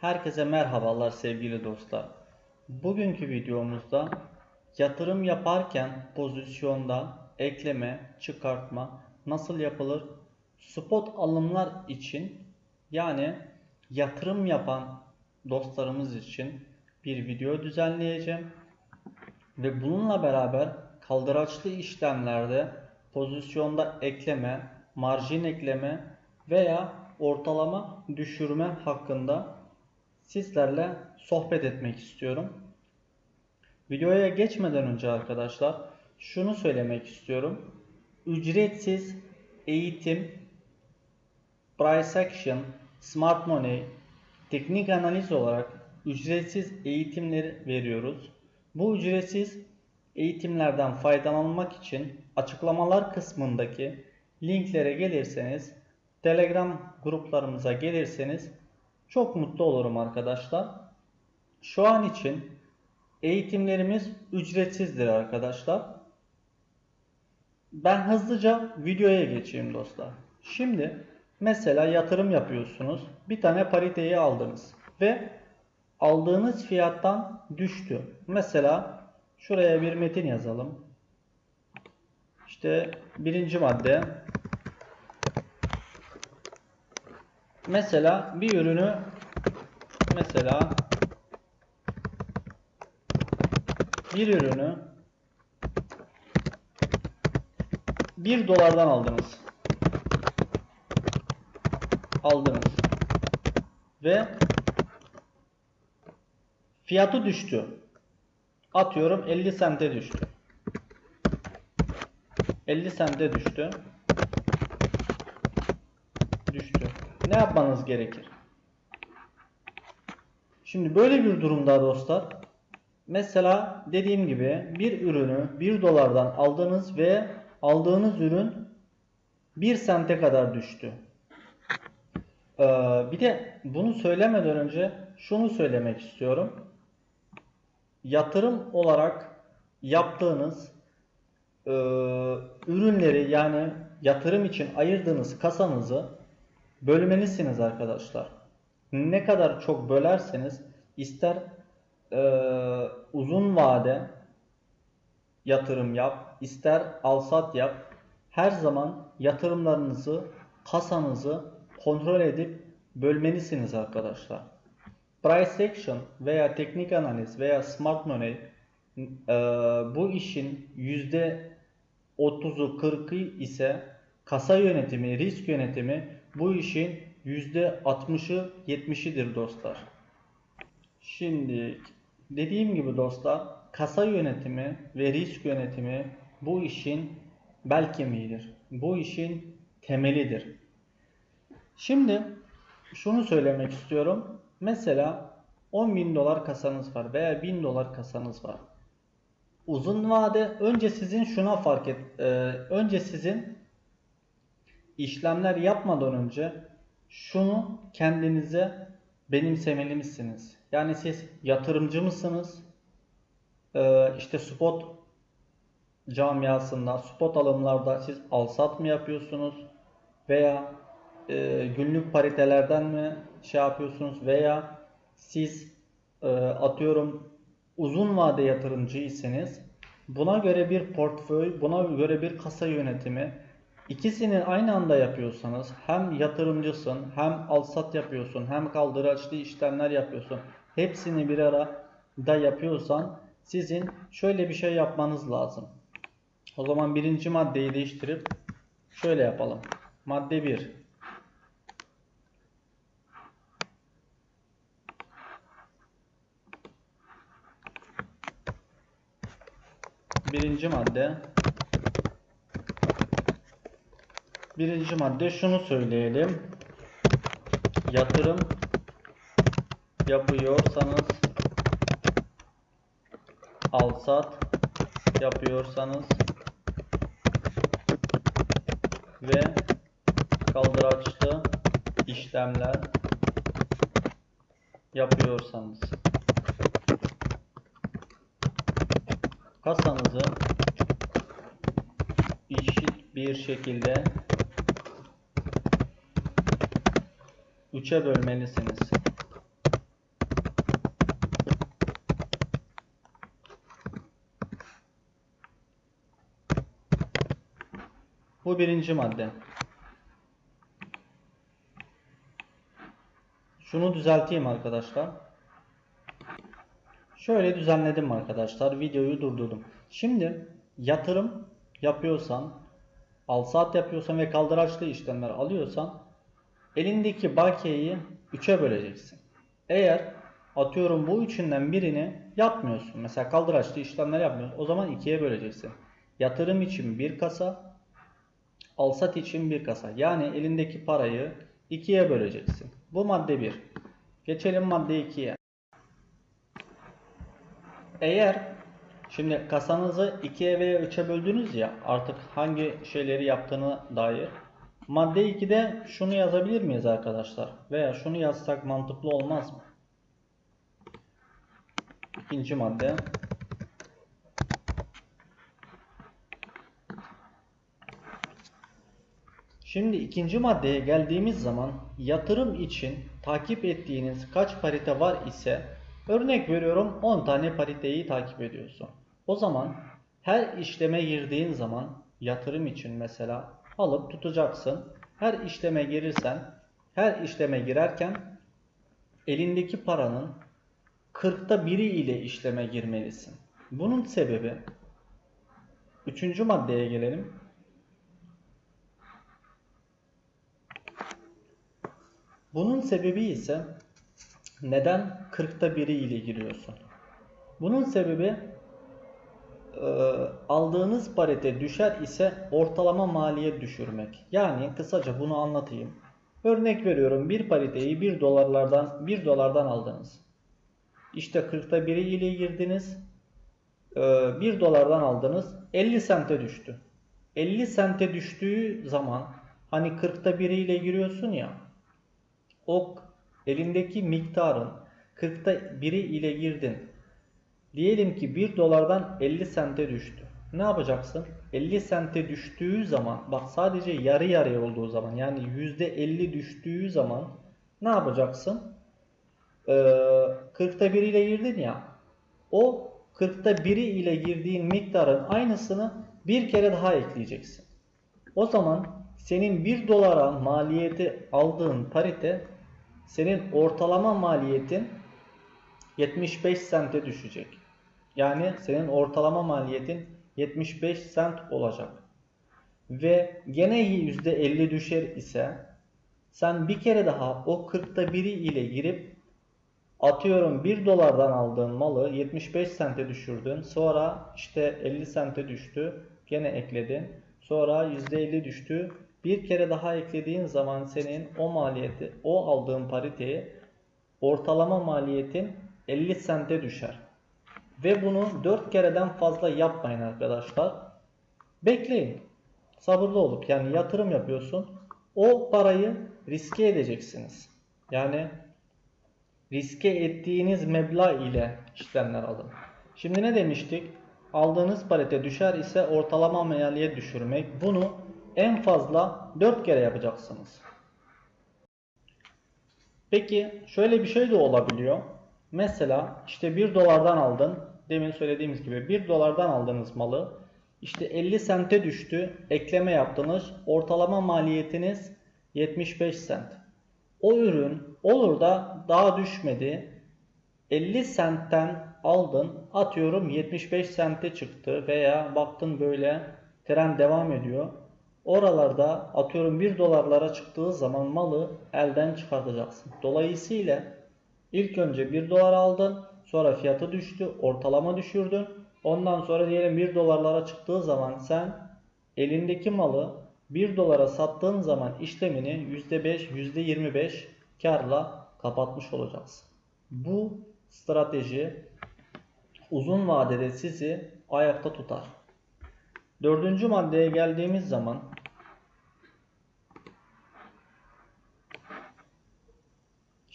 Herkese merhabalar sevgili dostlar. Bugünkü videomuzda yatırım yaparken pozisyonda ekleme, çıkartma nasıl yapılır? Spot alımlar için yani yatırım yapan dostlarımız için bir video düzenleyeceğim. Ve bununla beraber kaldıraçlı işlemlerde pozisyonda ekleme, marjin ekleme veya ortalama düşürme hakkında sizlerle sohbet etmek istiyorum. Videoya geçmeden önce arkadaşlar şunu söylemek istiyorum. Ücretsiz eğitim, price action, smart money, teknik analiz olarak ücretsiz eğitimleri veriyoruz. Bu ücretsiz eğitimlerden faydalanmak için açıklamalar kısmındaki linklere gelirseniz, Telegram gruplarımıza gelirseniz çok mutlu olurum arkadaşlar. Şu an için eğitimlerimiz ücretsizdir arkadaşlar. Ben hızlıca videoya geçeyim dostlar. Şimdi mesela yatırım yapıyorsunuz. Bir tane pariteyi aldınız ve aldığınız fiyattan düştü. Mesela şuraya bir metin yazalım. İşte birinci madde. Mesela bir ürünü mesela bir ürünü 1 dolardan aldınız. Aldınız. Ve fiyatı düştü. Atıyorum 50 sente düştü. 50 sente düştü. Düştü. Ne yapmanız gerekir? Şimdi böyle bir durumda dostlar mesela dediğim gibi bir ürünü 1 dolardan aldınız ve aldığınız ürün 1 sente kadar düştü. Ee, bir de bunu söylemeden önce şunu söylemek istiyorum. Yatırım olarak yaptığınız e, ürünleri yani yatırım için ayırdığınız kasanızı bölmelisiniz arkadaşlar. Ne kadar çok bölerseniz ister e, uzun vade yatırım yap, ister alsat yap. Her zaman yatırımlarınızı, kasanızı kontrol edip bölmelisiniz arkadaşlar. Price action veya teknik analiz veya smart money e, bu işin yüzde 30'u 40'ı ise kasa yönetimi, risk yönetimi bu işin yüzde 60'ı 70'idir dostlar. Şimdi dediğim gibi dostlar kasa yönetimi ve risk yönetimi bu işin bel kemiğidir. Bu işin temelidir. Şimdi şunu söylemek istiyorum. Mesela 10 bin dolar kasanız var veya 1000 dolar kasanız var. Uzun vade önce sizin şuna fark et. E, önce sizin işlemler yapmadan önce şunu kendinize benimsemelisiniz. Yani siz yatırımcı mısınız? Ee, işte spot camiasında, spot alımlarda siz alsat mı yapıyorsunuz? Veya e, günlük paritelerden mi şey yapıyorsunuz? Veya siz e, atıyorum uzun vade yatırımcıysanız buna göre bir portföy, buna göre bir kasa yönetimi İkisini aynı anda yapıyorsanız hem yatırımcısın hem alsat yapıyorsun hem kaldıraçlı işlemler yapıyorsun. Hepsini bir arada yapıyorsan sizin şöyle bir şey yapmanız lazım. O zaman birinci maddeyi değiştirip şöyle yapalım. Madde 1. Birinci madde Birinci madde şunu söyleyelim. Yatırım yapıyorsanız alsat yapıyorsanız ve kaldıraçlı işlemler yapıyorsanız kasanızı eşit bir şekilde 3'e bölmelisiniz. Bu birinci madde. Şunu düzelteyim arkadaşlar. Şöyle düzenledim arkadaşlar. Videoyu durdurdum. Şimdi yatırım yapıyorsan, al sat yapıyorsan ve kaldıraçlı işlemler alıyorsan elindeki bakiyeyi 3'e böleceksin. Eğer atıyorum bu üçünden birini yapmıyorsun. Mesela kaldıraçlı işlemler yapmıyorsun. O zaman ikiye böleceksin. Yatırım için bir kasa, alsat için bir kasa. Yani elindeki parayı ikiye böleceksin. Bu madde 1. Geçelim madde 2'ye. Eğer şimdi kasanızı 2'ye veya 3'e böldünüz ya artık hangi şeyleri yaptığını dair. Madde 2'de şunu yazabilir miyiz arkadaşlar? Veya şunu yazsak mantıklı olmaz mı? İkinci madde. Şimdi ikinci maddeye geldiğimiz zaman yatırım için takip ettiğiniz kaç parite var ise örnek veriyorum 10 tane pariteyi takip ediyorsun. O zaman her işleme girdiğin zaman yatırım için mesela alıp tutacaksın. Her işleme girirsen her işleme girerken elindeki paranın 40'ta biri ile işleme girmelisin. Bunun sebebi üçüncü maddeye gelelim. Bunun sebebi ise neden 40'ta biri ile giriyorsun? Bunun sebebi aldığınız parite düşer ise ortalama maliyet düşürmek. Yani kısaca bunu anlatayım. Örnek veriyorum bir pariteyi 1 dolarlardan 1 dolardan aldınız. İşte 40'ta biri ile girdiniz. 1 e, dolardan aldınız. 50 sente düştü. 50 sente düştüğü zaman hani 40'ta biri ile giriyorsun ya o elindeki miktarın 40'ta biri ile girdin. Diyelim ki 1 dolardan 50 sente düştü. Ne yapacaksın? 50 sente düştüğü zaman bak sadece yarı yarıya olduğu zaman yani %50 düştüğü zaman ne yapacaksın? Ee, 40'ta 1 ile girdin ya o 40'ta 1'i ile girdiğin miktarın aynısını bir kere daha ekleyeceksin. O zaman senin 1 dolara maliyeti aldığın parite senin ortalama maliyetin 75 sente düşecek. Yani senin ortalama maliyetin 75 sent olacak. Ve gene %50 düşer ise sen bir kere daha o 40'ta biri ile girip atıyorum 1 dolardan aldığın malı 75 sente düşürdün. Sonra işte 50 sente düştü. Gene ekledin. Sonra %50 düştü. Bir kere daha eklediğin zaman senin o maliyeti, o aldığın pariteyi ortalama maliyetin 50 sente düşer. Ve bunu 4 kereden fazla yapmayın arkadaşlar. Bekleyin. Sabırlı olup yani yatırım yapıyorsun. O parayı riske edeceksiniz. Yani riske ettiğiniz meblağ ile işlemler alın. Şimdi ne demiştik? Aldığınız parite düşer ise ortalama maliyet düşürmek. Bunu en fazla 4 kere yapacaksınız. Peki şöyle bir şey de olabiliyor. Mesela işte 1 dolardan aldın. Demin söylediğimiz gibi 1 dolardan aldığınız malı işte 50 sente düştü. Ekleme yaptınız. Ortalama maliyetiniz 75 sent. O ürün olur da daha düşmedi. 50 sentten aldın atıyorum 75 sente çıktı veya baktın böyle trend devam ediyor. Oralarda atıyorum 1 dolarlara çıktığı zaman malı elden çıkartacaksın. Dolayısıyla ilk önce 1 dolar aldın. Sonra fiyatı düştü. Ortalama düşürdün. Ondan sonra diyelim 1 dolarlara çıktığı zaman sen elindeki malı 1 dolara sattığın zaman işlemini %5, %25 karla kapatmış olacaksın. Bu strateji uzun vadede sizi ayakta tutar. Dördüncü maddeye geldiğimiz zaman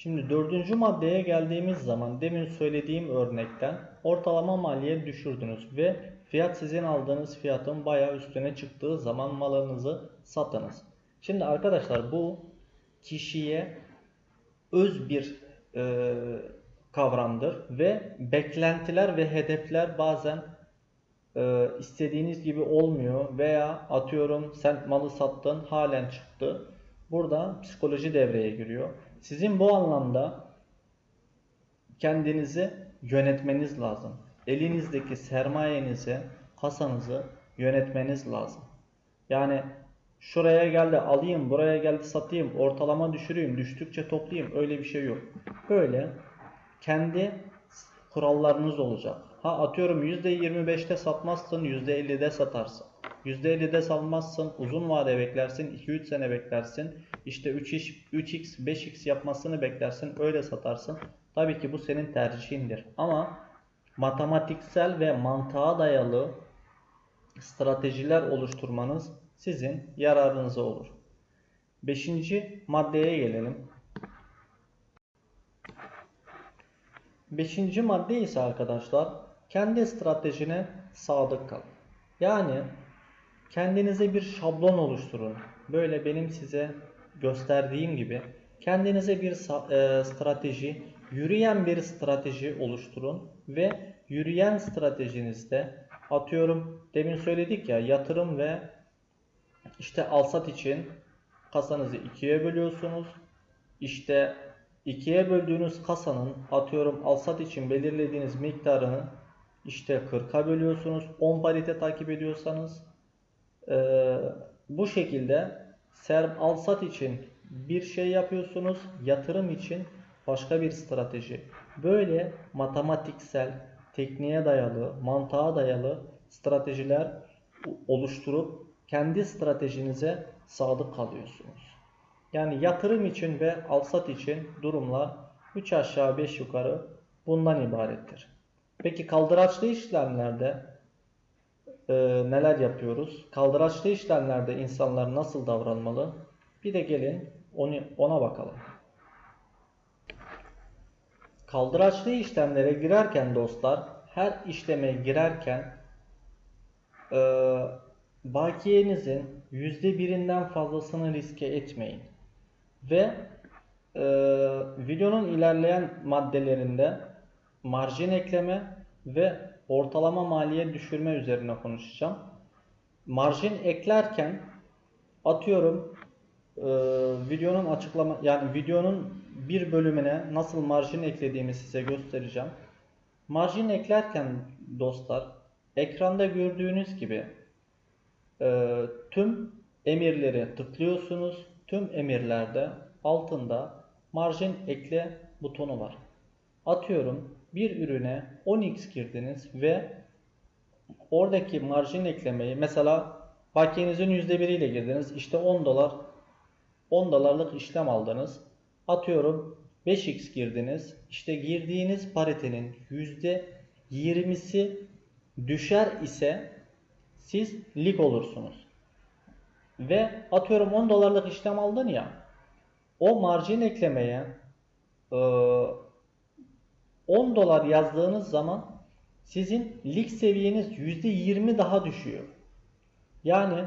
Şimdi dördüncü maddeye geldiğimiz zaman demin söylediğim örnekten ortalama maliyet düşürdünüz ve fiyat sizin aldığınız fiyatın bayağı üstüne çıktığı zaman malınızı satınız. Şimdi arkadaşlar bu kişiye öz bir e, kavramdır ve beklentiler ve hedefler bazen e, istediğiniz gibi olmuyor veya atıyorum sen malı sattın halen çıktı. Burada psikoloji devreye giriyor. Sizin bu anlamda kendinizi yönetmeniz lazım. Elinizdeki sermayenizi, kasanızı yönetmeniz lazım. Yani şuraya geldi alayım, buraya geldi satayım, ortalama düşüreyim, düştükçe toplayayım öyle bir şey yok. Böyle kendi kurallarınız olacak. Ha atıyorum %25'te satmazsın, %50'de satarsın. %50'de salmazsın, uzun vade beklersin, 2-3 sene beklersin. İşte 3x, 3x, 5x yapmasını beklersin, öyle satarsın. Tabii ki bu senin tercihindir. Ama matematiksel ve mantığa dayalı stratejiler oluşturmanız sizin yararınıza olur. Beşinci maddeye gelelim. Beşinci madde ise arkadaşlar kendi stratejine sadık kal. Yani kendinize bir şablon oluşturun. Böyle benim size gösterdiğim gibi kendinize bir e, strateji, yürüyen bir strateji oluşturun ve yürüyen stratejinizde atıyorum demin söyledik ya yatırım ve işte alsat için kasanızı ikiye bölüyorsunuz. İşte ikiye böldüğünüz kasanın atıyorum alsat için belirlediğiniz miktarını işte 40'a bölüyorsunuz. 10 parite takip ediyorsanız ee, bu şekilde ser alsat için bir şey yapıyorsunuz, yatırım için başka bir strateji. Böyle matematiksel, tekniğe dayalı, mantığa dayalı stratejiler oluşturup kendi stratejinize sadık kalıyorsunuz. Yani yatırım için ve alsat için durumlar 3 aşağı 5 yukarı bundan ibarettir. Peki kaldıraçlı işlemlerde e, neler yapıyoruz? Kaldıraçlı işlemlerde insanlar nasıl davranmalı? Bir de gelin onu, ona bakalım. Kaldıraçlı işlemlere girerken dostlar, her işleme girerken e, bakiyenizin %1'inden fazlasını riske etmeyin. Ve e, videonun ilerleyen maddelerinde marjin ekleme ve ortalama maliyet düşürme üzerine konuşacağım. Marjin eklerken atıyorum e, videonun açıklama yani videonun bir bölümüne nasıl marjin eklediğimi size göstereceğim. Marjin eklerken dostlar ekranda gördüğünüz gibi e, tüm emirleri tıklıyorsunuz. Tüm emirlerde altında marjin ekle butonu var. Atıyorum bir ürüne 10x girdiniz ve oradaki marjin eklemeyi mesela bakiyenizin %1 ile girdiniz. İşte 10 dolar 10 dolarlık işlem aldınız. Atıyorum 5x girdiniz. İşte girdiğiniz paritenin %20'si düşer ise siz lig olursunuz. Ve atıyorum 10 dolarlık işlem aldın ya o marjin eklemeye 10 dolar yazdığınız zaman sizin lig seviyeniz %20 daha düşüyor. Yani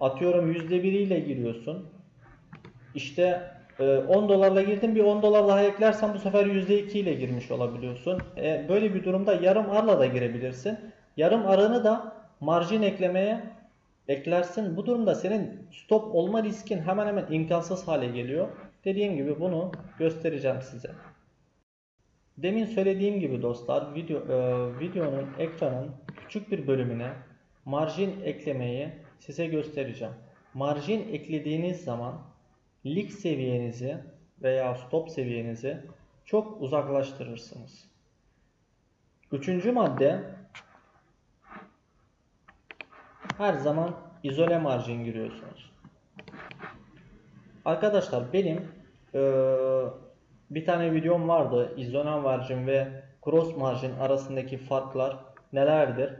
atıyorum %1 ile giriyorsun. İşte 10 dolarla girdin bir 10 dolar daha eklersen bu sefer %2 ile girmiş olabiliyorsun. E, böyle bir durumda yarım arla da girebilirsin. Yarım arını da marjin eklemeye eklersin. Bu durumda senin stop olma riskin hemen hemen imkansız hale geliyor. Dediğim gibi bunu göstereceğim size. Demin söylediğim gibi dostlar video, e, videonun ekranın küçük bir bölümüne marjin eklemeyi size göstereceğim. Marjin eklediğiniz zaman lig seviyenizi veya stop seviyenizi çok uzaklaştırırsınız. Üçüncü madde her zaman izole marjin giriyorsunuz. Arkadaşlar benim eee bir tane videom vardı. İzole marjin ve cross marjin arasındaki farklar nelerdir?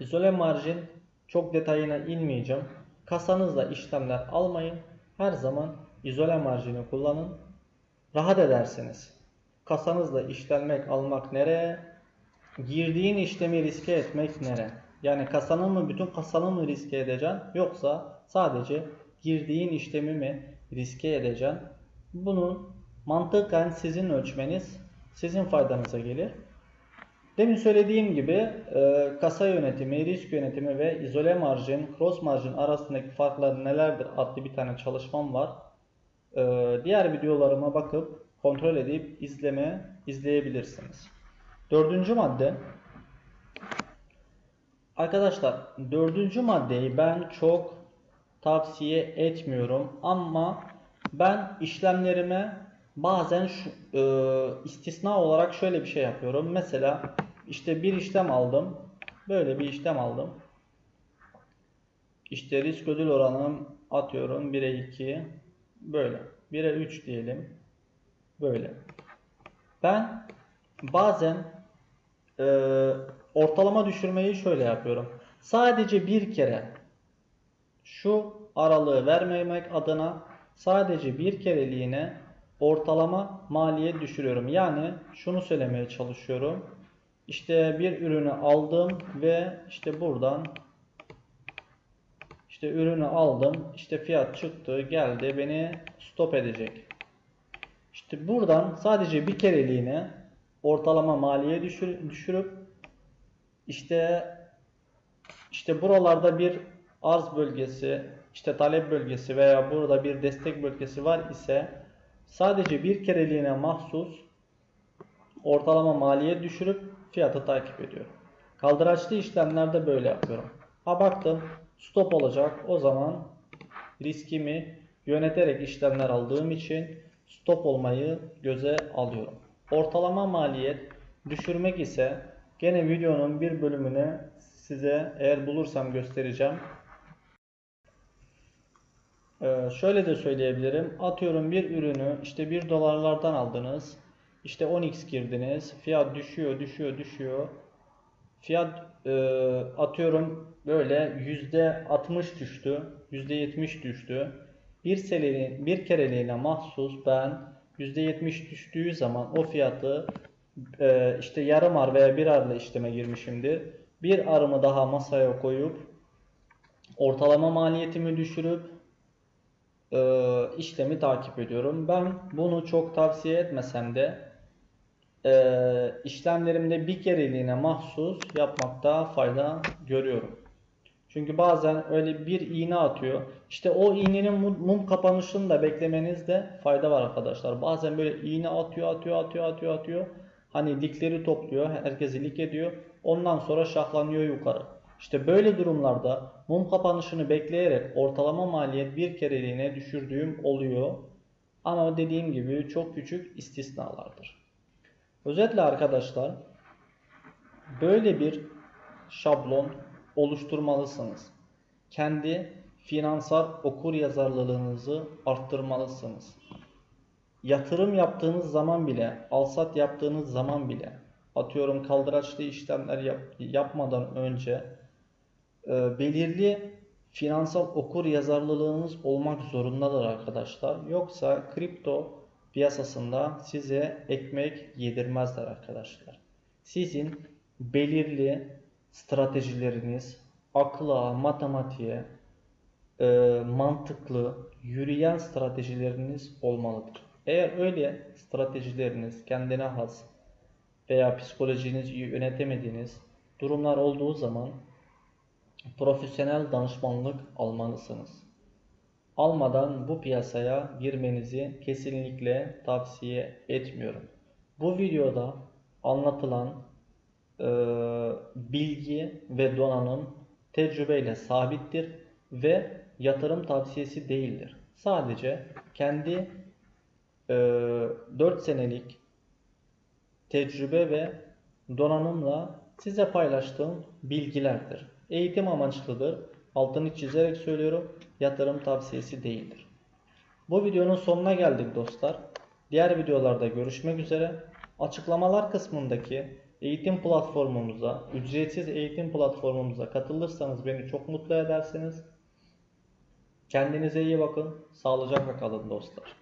İzole marjin çok detayına inmeyeceğim. Kasanızla işlemler almayın. Her zaman izole marjini kullanın. Rahat edersiniz. Kasanızla işlenmek almak nereye? Girdiğin işlemi riske etmek nereye? Yani kasanın mı bütün kasanı mı riske edeceksin yoksa sadece girdiğin işlemi mi riske edeceksin? Bunun mantıken sizin ölçmeniz sizin faydanıza gelir. Demin söylediğim gibi e, kasa yönetimi, risk yönetimi ve izole marjin, cross marjin arasındaki farklar nelerdir adlı bir tane çalışmam var. E, diğer videolarıma bakıp kontrol edip izleme izleyebilirsiniz. Dördüncü madde. Arkadaşlar dördüncü maddeyi ben çok tavsiye etmiyorum ama ben işlemlerime bazen şu, e, istisna olarak şöyle bir şey yapıyorum. Mesela işte bir işlem aldım. Böyle bir işlem aldım. İşte risk ödül oranım atıyorum 1'e 2 böyle. 1'e 3 diyelim. Böyle. Ben bazen e, ortalama düşürmeyi şöyle yapıyorum. Sadece bir kere şu aralığı vermemek adına sadece bir kereliğine ortalama maliyet düşürüyorum. Yani şunu söylemeye çalışıyorum. İşte bir ürünü aldım ve işte buradan işte ürünü aldım. İşte fiyat çıktı, geldi beni stop edecek. İşte buradan sadece bir kereliğine ortalama maliye düşür, düşürüp işte işte buralarda bir arz bölgesi, işte talep bölgesi veya burada bir destek bölgesi var ise sadece bir kereliğine mahsus ortalama maliye düşürüp fiyatı takip ediyorum. Kaldıraçlı işlemlerde böyle yapıyorum. Ha baktım stop olacak o zaman riskimi yöneterek işlemler aldığım için stop olmayı göze alıyorum. Ortalama maliyet düşürmek ise gene videonun bir bölümünü size eğer bulursam göstereceğim. Ee, şöyle de söyleyebilirim. Atıyorum bir ürünü işte 1 dolarlardan aldınız. İşte 10x girdiniz. Fiyat düşüyor, düşüyor, düşüyor. Fiyat e, atıyorum böyle %60 düştü. %70 düştü. Bir seneli, bir kereliğine mahsus ben %70 düştüğü zaman o fiyatı e, işte yarım ar veya bir arla işleme girmişimdir. Bir arımı daha masaya koyup ortalama maliyetimi düşürüp e, işlemi takip ediyorum. Ben bunu çok tavsiye etmesem de e, işlemlerimde bir kereliğine mahsus yapmakta fayda görüyorum. Çünkü bazen öyle bir iğne atıyor. İşte o iğnenin mum, kapanışını da beklemenizde fayda var arkadaşlar. Bazen böyle iğne atıyor, atıyor, atıyor, atıyor, atıyor. Hani dikleri topluyor, herkesi lik ediyor. Ondan sonra şahlanıyor yukarı. İşte böyle durumlarda mum kapanışını bekleyerek ortalama maliyet bir kereliğine düşürdüğüm oluyor. Ama dediğim gibi çok küçük istisnalardır. Özetle arkadaşlar böyle bir şablon oluşturmalısınız. Kendi finansal okur yazarlılığınızı arttırmalısınız. Yatırım yaptığınız zaman bile, alsat yaptığınız zaman bile, atıyorum kaldıraçlı işlemler yap, yapmadan önce belirli finansal okur yazarlılığınız olmak zorundadır arkadaşlar. Yoksa kripto piyasasında size ekmek yedirmezler arkadaşlar. Sizin belirli stratejileriniz akla, matematiğe, e, mantıklı, yürüyen stratejileriniz olmalıdır. Eğer öyle stratejileriniz kendine has veya psikolojinizi yönetemediğiniz durumlar olduğu zaman profesyonel danışmanlık almalısınız. Almadan bu piyasaya girmenizi kesinlikle tavsiye etmiyorum. Bu videoda anlatılan e, bilgi ve donanım tecrübeyle sabittir ve yatırım tavsiyesi değildir. Sadece kendi e, 4 senelik tecrübe ve donanımla size paylaştığım bilgilerdir. Eğitim amaçlıdır. Altını çizerek söylüyorum. Yatırım tavsiyesi değildir. Bu videonun sonuna geldik dostlar. Diğer videolarda görüşmek üzere. Açıklamalar kısmındaki eğitim platformumuza, ücretsiz eğitim platformumuza katılırsanız beni çok mutlu edersiniz. Kendinize iyi bakın. Sağlıcakla kalın dostlar.